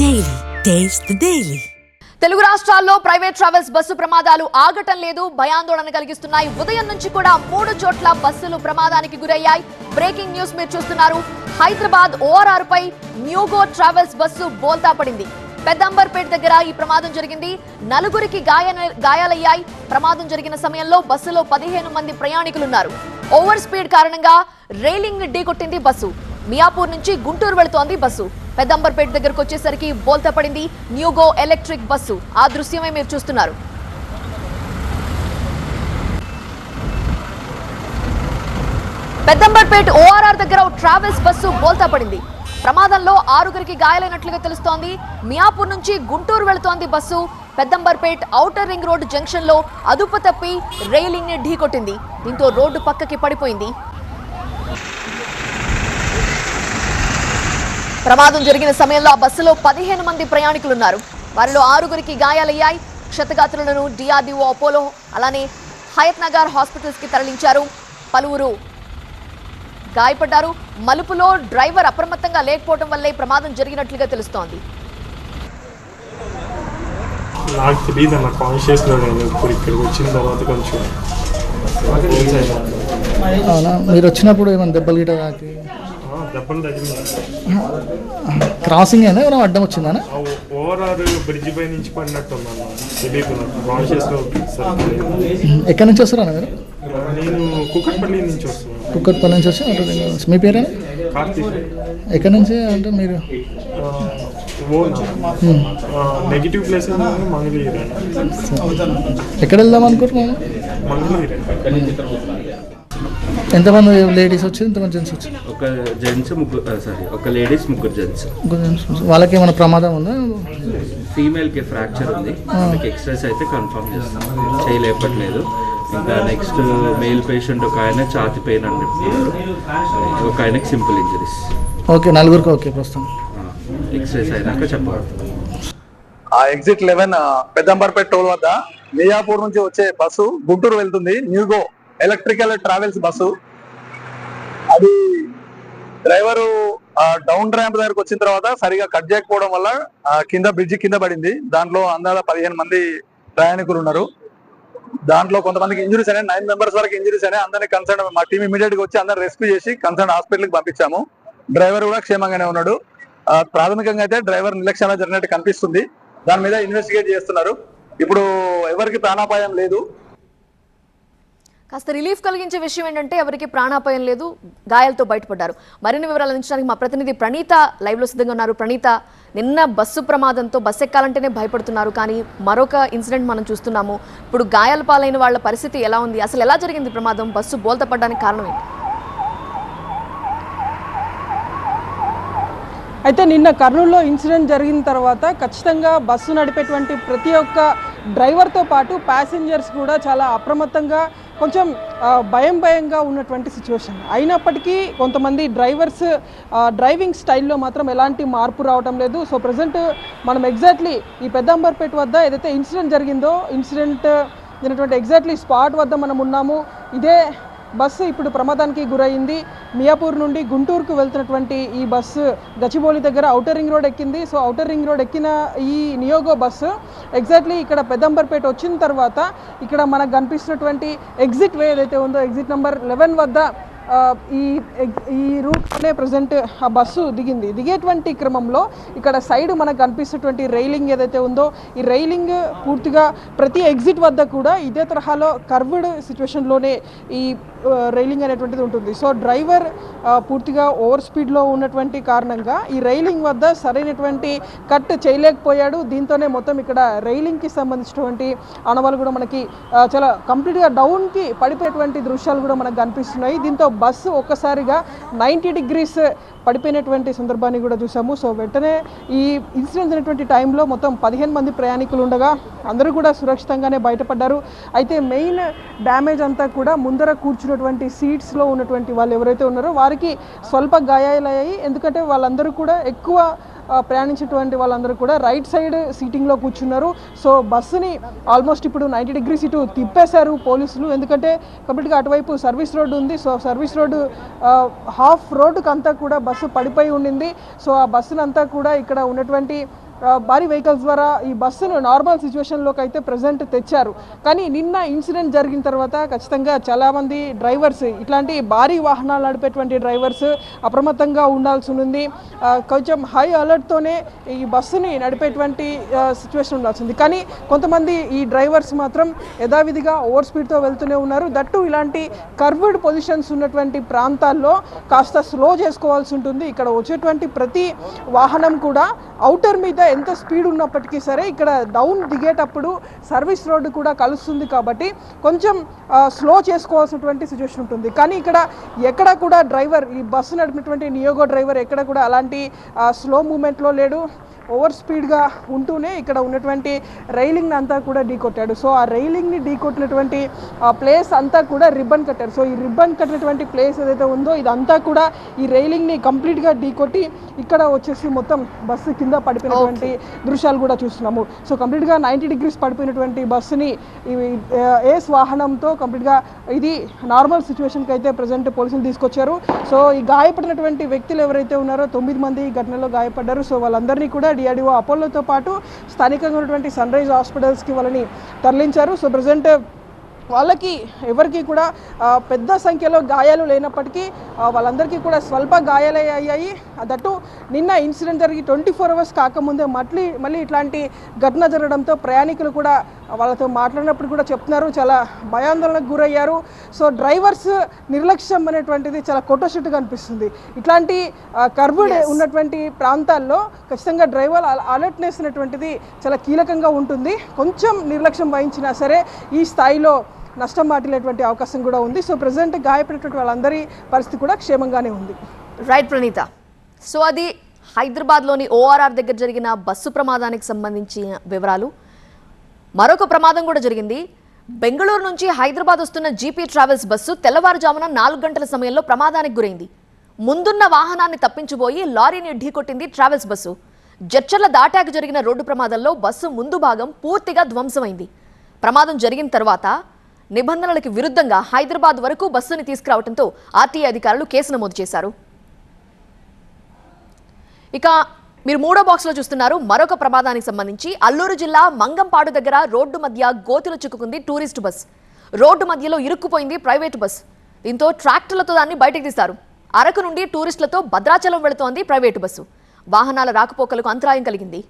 Daily taste the Telugu రాష్ట్రాల్లో private travels bus ప్రమాదాలు ఆగటం లేదు భయాందోళన కలిగిస్తున్నాయి. ఉదయం నుంచి కూడా మూడు చోట్ల బస్సులు ప్రమాదానికి గురయ్యాయి. బ్రేకింగ్ న్యూస్ మీరు చూస్తున్నారు. హైదరాబాద్ ఓఆర్ఆర్ పై న్యూగో ట్రావెల్స్ బస్సు బోల్తా పడింది. పెద్దంబర్పేట దగ్గర ఈ ప్రమాదం జరిగింది. నలుగురికి గాయ గాయాలయ్యాయి. ప్రమాదం జరిగిన సమయంలో బస్సులో పదిహేను మంది ప్రయాణికులున్నారు. ఓవర్ స్పీడ్ కారణంగా రైలింగ్ ఢీ ఢీకొట్టింది బస్సు. మియాపూర్ నుంచి గుంటూరు వెళుతోంది బస్సు. పెద్దంబర్పేట దగ్గరకు వచ్చేసరికి బోల్తా పడింది. NueGo electric bus. ఆ దృశ్యమే మీరు చూస్తున్నారు. పెద్దంబర్పేట ఓఆర్ఆర్ దగ్గర ట్రావెల్స్ బస్సు బోల్తా పడింది. ప్రమాదంలో ఆరుగురికి గాయాలైనట్లుగా తెలుస్తోంది. మియాపూర్ నుంచి గుంటూరు వెళుతోంది bus. Peddamberpet outer ring road జంక్షన్లో అదుపు తప్పి రైలింగ్ని ఢీకొట్టింది. దీంతో రోడ్డు పక్కకి పడిపోయింది. ప్రమాదం జరిగిన సమయంలో ఆ బస్సులో పదిహేను మంది ప్రయాణికులున్నారు. వారిలో ఆరుగురికి గాయాలయ్యాయి. క్షతగాత్రులను డిఆర్డిఓ అపోలో అలానే హయత్ నగర్ హాస్పిటల్స్కి తరలించారు. పలువురు గాయపడ్డారు. మలుపులో డ్రైవర్ అప్రమత్తంగా లేకపోవడం వల్లే ప్రమాదం జరిగినట్లుగా తెలుస్తోంది. నాకు తెలియదు అన్న కాన్షియస్లో నేను ఇప్పుడు ఇక్కడికి వచ్చిన తర్వాత కొంచెం మీరు వచ్చినప్పుడు ఏమైనా దెబ్బలు గిట్ట క్రాసింగ్ అయినా ఏమైనా అడ్డం వచ్చిందా ఓవరాల్ బ్రిడ్జ్ పై నుంచి పడినట్టు ఎక్కడి నుంచి వస్తారా మీరు? నేను కుక్కట్పల్లి నుంచి వస్తున్నాను. కుక్కట్పల్లి నుంచి వచ్చి మీ పేరేనా? కార్తీక్. ఎక్కడి నుంచి అంటే మీరు? నెగిటివ్ ప్లేస్ ఎక్కడ వెళ్దాం అనుకుంటున్నాను ఎంతమంది లేడీస్ వచ్చి ఎంతమంది జెంట్స్ వచ్చి? ఒక జెంట్స్ ముగ్గురు సారీ ఒక లేడీస్ ముగ్గురు జెంట్స్ వాళ్ళకి ఏమైనా ప్రమాదం ఉందా? ఫీమేల్కి ఫ్రాక్చర్ ఉంది ఆమెకి ఎక్స్రేస్ అయితే కన్ఫర్మ్ చేస్తాం. చేయలేపట్లేదు. ఇంకా నెక్స్ట్ మేల్ పేషెంట్ ఒక ఆయన ఛాతి పెయిన్ అని చెప్తున్నారు. ఒక ఆయనకి సింపుల్ ఇంజరీస్ ఓకే నలుగురికి ఓకే ప్రస్తుతం. ఎక్స్రేస్ అయినాక చెప్పబడుతుంది ఆ ఎగ్జిట్ లెవెన్ పెద్దంబర్పేట టోల్ వద్ద మియాపూర్ నుంచి వచ్చే బస్సు గుంటూరు వెళ్తుంది. NueGo electrical travels bus. అది డ్రైవరు డౌన్ ర్యాంప్ దగ్గరకు వచ్చిన తర్వాత సరిగా కట్ చేయకపోవడం వల్ల కింద బ్రిడ్జి కింద పడింది. దాంట్లో అందాల పదిహేను మంది ప్రయాణికులు ఉన్నారు. దాంట్లో కొంతమందికి ఇంజురీస్ అయినాయి. నైన్ మెంబర్స్ వరకు ఇంజురీస్ అయినాయి. అందరినీ కన్సర్న్ మా టీం ఇమీడియట్గా వచ్చి అందరిని రెస్క్యూ చేసి కన్సర్న్ హాస్పిటల్కి పంపించాము. డ్రైవర్ కూడా క్షేమంగానే ఉన్నాడు. ప్రాథమికంగా అయితే డ్రైవర్ నిర్లక్ష్యంగా జరిగినట్టు కనిపిస్తుంది. దాని మీద ఇన్వెస్టిగేట్ చేస్తున్నారు. ఇప్పుడు ఎవరికి ప్రాణాపాయం లేదు. కాస్త రిలీఫ్ కలిగించే విషయం ఏంటంటే ఎవరికి ప్రాణాపాయం లేదు గాయాలతో బయటపడ్డారు. మరిన్ని వివరాలు అందించడానికి మా ప్రతినిధి ప్రణీత లైవ్లో సిద్ధంగా ఉన్నారు. ప్రణీత నిన్న బస్సు ప్రమాదంతో బస్సు ఎక్కాలంటేనే భయపడుతున్నారు కానీ మరొక ఇన్సిడెంట్ మనం చూస్తున్నాము. ఇప్పుడు గాయాల పాలైన వాళ్ళ పరిస్థితి ఎలా ఉంది? అసలు ఎలా జరిగింది ప్రమాదం? బస్సు బోల్తపడడానికి కారణం ఏంటి? అయితే నిన్న కర్నూలులో ఇన్సిడెంట్ జరిగిన తర్వాత ఖచ్చితంగా బస్సు నడిపేటువంటి ప్రతి ఒక్క డ్రైవర్తో పాటు ప్యాసింజర్స్ కూడా చాలా అప్రమత్తంగా కొంచెం భయం భయంగా ఉన్నటువంటి సిచ్యువేషన్ అయినప్పటికీ కొంతమంది డ్రైవర్స్ డ్రైవింగ్ స్టైల్లో మాత్రం ఎలాంటి మార్పు రావటం లేదు. సో ప్రజెంట్ మనం ఎగ్జాక్ట్లీ ఈ పెద్దంబర్పేట వద్ద ఏదైతే ఇన్సిడెంట్ జరిగిందో ఇన్సిడెంట్ జరిగినటువంటి ఎగ్జాక్ట్లీ స్పాట్ వద్ద మనం ఉన్నాము. ఇదే బస్సు ఇప్పుడు ప్రమాదానికి గురైంది. మియాపూర్ నుండి గుంటూరుకు వెళ్తున్నటువంటి ఈ బస్సు గచ్చిబౌలి దగ్గర ఔటర్ రింగ్ రోడ్ ఎక్కింది. సో ఔటర్ రింగ్ రోడ్ ఎక్కిన ఈ నియోగో బస్సు ఎగ్జాక్ట్లీ ఇక్కడ పెద్దంబర్పేట వచ్చిన తర్వాత ఇక్కడ మనకు కనిపిస్తున్నటువంటి ఎగ్జిట్ వే ఏదైతే ఉందో ఎగ్జిట్ నెంబర్ లెవెన్ వద్ద ఈ ఈ రూట్లోనే ప్రజెంట్ ఆ బస్సు దిగింది. దిగేటువంటి క్రమంలో ఇక్కడ సైడ్ మనకు కనిపిస్తున్నటువంటి రైలింగ్ ఏదైతే ఉందో ఈ రైలింగ్ పూర్తిగా ప్రతి ఎగ్జిట్ వద్ద కూడా ఇదే తరహాలో కర్వ్డ్ సిచ్యువేషన్లోనే ఈ రైలింగ్ అనేటువంటిది ఉంటుంది. సో డ్రైవర్ పూర్తిగా ఓవర్ స్పీడ్లో ఉన్నటువంటి కారణంగా ఈ రైలింగ్ వద్ద సరైనటువంటి కట్ చేయలేకపోయాడు. దీంతోనే మొత్తం ఇక్కడ రైలింగ్కి సంబంధించినటువంటి అణవలు కూడా మనకి చాలా కంప్లీట్గా డౌన్కి పడిపోయేటువంటి దృశ్యాలు కూడా మనకు కనిపిస్తున్నాయి. దీంతో బస్సు ఒక్కసారిగా నైంటీ డిగ్రీస్ పడిపోయినటువంటి సందర్భాన్ని కూడా చూసాము సో వెంటనే ఈ ఇన్సిడెంట్ అయినటువంటి టైంలో మొత్తం పదిహేను మంది ప్రయాణికులు ఉండగా అందరూ కూడా సురక్షితంగానే బయటపడ్డారు. అయితే మెయిన్ డ్యామేజ్ అంతా కూడా ముందర కూర్చున్నటువంటి సీట్స్లో ఉన్నటువంటి వాళ్ళు ఎవరైతే ఉన్నారో వారికి స్వల్ప గాయాలయ్యాయి. ఎందుకంటే వాళ్ళందరూ కూడా ఎక్కువ ప్రయాణించేటువంటి వాళ్ళందరూ కూడా రైట్ సైడ్ సీటింగ్లో కూర్చున్నారు. సో బస్సుని ఆల్మోస్ట్ ఇప్పుడు నైంటీ డిగ్రీస్ ఇటు తిప్పేశారు పోలీసులు. ఎందుకంటే కంప్లీట్గా అటువైపు సర్వీస్ రోడ్డు ఉంది. సో సర్వీస్ రోడ్డు హాఫ్ రోడ్డుకంతా కూడా బస్సు పడిపోయి ఉండింది. సో ఆ బస్సునంతా కూడా ఇక్కడ ఉన్నటువంటి భారీ వెహికల్స్ ద్వారా ఈ బస్సును నార్మల్ సిచ్యువేషన్లోకి అయితే ప్రజెంట్ తెచ్చారు. కానీ నిన్న ఇన్సిడెంట్ జరిగిన తర్వాత ఖచ్చితంగా చాలామంది డ్రైవర్స్ ఇట్లాంటి భారీ వాహనాలు నడిపేటువంటి డ్రైవర్స్ అప్రమత్తంగా ఉండాల్సి ఉంది. కొంచెం హై అలర్ట్తోనే ఈ బస్సుని నడిపేటువంటి సిచ్యువేషన్ ఉండాల్సింది కానీ కొంతమంది ఈ డ్రైవర్స్ మాత్రం యథావిధిగా ఓవర్ స్పీడ్తో వెళ్తూనే ఉన్నారు. దట్టు ఇలాంటి కర్వ్డ్ పొజిషన్స్ ఉన్నటువంటి ప్రాంతాల్లో కాస్త స్లో చేసుకోవాల్సి ఉంటుంది. ఇక్కడ వచ్చేటువంటి ప్రతి వాహనం కూడా అవుటర్ మీద ఎంత స్పీడ్ ఉన్నప్పటికీ సరే ఇక్కడ డౌన్ దిగేటప్పుడు సర్వీస్ రోడ్డు కూడా కలుస్తుంది కాబట్టి కొంచెం స్లో చేసుకోవాల్సినటువంటి సిచ్యువేషన్ ఉంటుంది. కానీ ఇక్కడ ఎక్కడ కూడా డ్రైవర్ ఈ బస్సు నడిపినటువంటి నియోగో డ్రైవర్ ఎక్కడ కూడా అలాంటి స్లో మూమెంట్లో లేడు. ఓవర్ స్పీడ్గా ఉంటూనే ఇక్కడ ఉన్నటువంటి రైలింగ్ అంతా కూడా ఢీ కొట్టాడు సో ఆ రైలింగ్ని ఢీ కొట్టినటువంటి ఆ ప్లేస్ అంతా కూడా రిబ్బన్ కట్టారు. సో ఈ రిబ్బన్ కట్టినటువంటి ప్లేస్ ఏదైతే ఉందో ఇదంతా కూడా ఈ రైలింగ్ని కంప్లీట్గా ఢీ కొట్టి ఇక్కడ వచ్చేసి మొత్తం బస్సు కింద పడిపోయినటువంటి దృశ్యాలు కూడా చూస్తున్నాము. సో కంప్లీట్గా నైంటీ డిగ్రీస్ పడిపోయినటువంటి బస్సుని ఏస్ వాహనంతో కంప్లీట్గా ఇది నార్మల్ సిచ్యువేషన్కి అయితే ప్రజెంట్ పోలీసులు తీసుకొచ్చారు. సో ఈ గాయపడినటువంటి వ్యక్తులు ఎవరైతే ఉన్నారో తొమ్మిది మంది ఈ ఘటనలో గాయపడ్డారు. సో వాళ్ళందరినీ కూడా డిఆర్డిఓ అపోలోతో పాటు స్థానికంగా ఉన్నటువంటి సన్ రైజ్ హాస్పిటల్స్కి వాళ్ళని తరలించారు. సో ప్రజెంట్ వాళ్ళకి ఎవరికి కూడా పెద్ద సంఖ్యలో గాయాలు లేనప్పటికీ వాళ్ళందరికీ కూడా స్వల్ప గాయాలే అయ్యాయి. దట్టు నిన్న ఇన్సిడెంట్ జరిగి ట్వంటీ ఫోర్ అవర్స్ కాకముందే మళ్ళీ మళ్ళీ ఇట్లాంటి ఘటన జరగడంతో ప్రయాణికులు కూడా వాళ్ళతో మాట్లాడినప్పుడు కూడా చెప్తున్నారు చాలా భయాందోళనకు గురయ్యారు. సో డ్రైవర్స్ నిర్లక్ష్యం అనేటువంటిది చాలా కొట్టొచ్చుట్టుగా అనిపిస్తుంది. ఇట్లాంటి కర్వ్డ్ ఉన్నటువంటి ప్రాంతాల్లో ఖచ్చితంగా డ్రైవర్ అలర్ట్నెస్ అనేటువంటిది చాలా కీలకంగా ఉంటుంది. కొంచెం నిర్లక్ష్యం వహించినా సరే ఈ స్థాయిలో నష్టం వాటిల్లేటువంటి అవకాశం కూడా ఉంది. సో ప్రజెంట్ గాయపడినటువంటి వాళ్ళందరి పరిస్థితి కూడా క్షేమంగానే ఉంది. రైట్ ప్రణీత. సో అది హైదరాబాద్లోని ఓఆర్ఆర్ దగ్గర జరిగిన బస్సు ప్రమాదానికి సంబంధించిన వివరాలు. మరొక ప్రమాదం కూడా జరిగింది. బెంగళూరు నుంచి హైదరాబాద్ వస్తున్న జీపీ ట్రావెల్స్ బస్సు తెల్లవారుజామున నాలుగు గంటల సమయంలో ప్రమాదానికి గురైంది. ముందున్న వాహనాన్ని తప్పించిపోయి లారీని ఢీకొట్టింది ట్రావెల్స్ బస్సు. జడ్చర్ల దాటాక జరిగిన రోడ్డు ప్రమాదంలో బస్సు ముందు భాగం పూర్తిగా ధ్వంసమైంది. ప్రమాదం జరిగిన తర్వాత నిబంధనలకు విరుద్ధంగా హైదరాబాద్ వరకు బస్సుని తీసుకురావడంతో ఆర్టీఏ అధికారులు కేసు నమోదు చేశారు. ఇక మీరు మూడో బాక్స్లో చూస్తున్నారు. మరొక ప్రమాదానికి సంబంధించి అల్లూరు జిల్లా మంగంపాడు దగ్గర రోడ్డు మధ్య గోతిలో చిక్కుకుంది టూరిస్ట్ బస్. రోడ్డు మధ్యలో ఇరుక్కుపోయింది ప్రైవేటు బస్. దీంతో ట్రాక్టర్లతో దాన్ని బయటకు తీశారు. అరకు నుండి టూరిస్టులతో భద్రాచలం వెళుతోంది ప్రైవేటు బస్సు. వాహనాల రాకపోకలకు అంతరాయం కలిగింది.